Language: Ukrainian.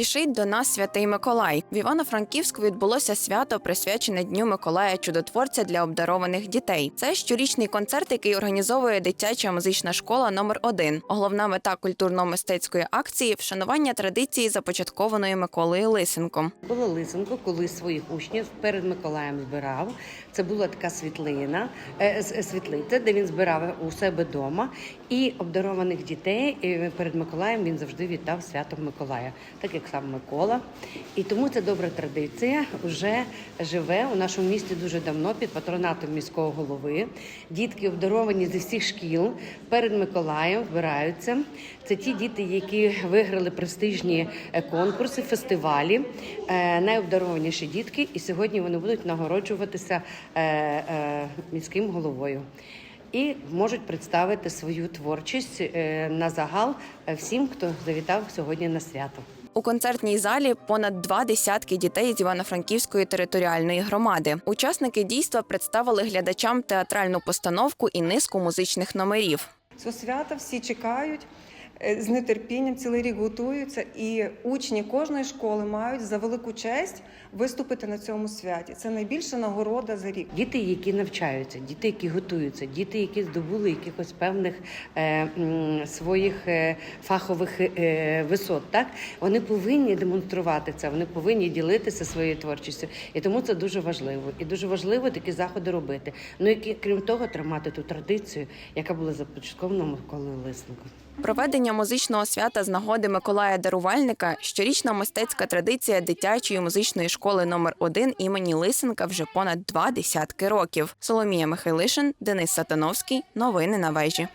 Спішить до нас святий Миколай. В Івано-Франківську відбулося свято, присвячене Дню Миколая Чудотворця для обдарованих дітей. Це щорічний концерт, який організовує дитяча музична школа номер 1 Головна мета культурно-мистецької акції вшанування традиції, започаткованої Миколою Лисенком. Микола Лисенко, коли своїх учнів перед Миколаєм збирав, це була така світлина, е, світлиця, де він збирав у себе вдома. І обдарованих дітей е, перед Миколаєм він завжди вітав святом Миколая, так як сам Микола. І тому це добра традиція вже живе у нашому місті дуже давно під патронатом міського голови. Дітки обдаровані зі всіх шкіл перед Миколаєм збираються. Це ті діти, які виграли престижні е, конкурси, фестивалі, е, найобдарованіші дітки. І сьогодні вони будуть нагороджуватися е, міським головою. І можуть представити свою творчість на загал всім, хто завітав сьогодні на свято. У концертній залі понад два десятки дітей з Івано-Франківської територіальної громади. Учасники дійства представили глядачам театральну постановку і низку музичних номерів. Цього свята всі чекають з нетерпінням, цілий рік готуються, і учні кожної школи мають за велику честь виступити на цьому святі. Це найбільша нагорода за рік. Діти, які навчаються, діти, які готуються, діти, які здобули якихось певних е, м, своїх е, фахових е, висот, так вони повинні демонструвати це, вони повинні ділитися своєю творчістю. І тому це дуже важливо. І дуже важливо такі заходи робити. Ну і крім того, тримати ту традицію, яка була започаткована Миколою Лисенко. Проведення музичного свята з нагоди Миколая Дарувальника щорічна мистецька традиція дитячої музичної школи номер 1 імені Лисенка вже понад два десятки років. Соломія Михайлишин, Денис Сатановський. Новини на вежі.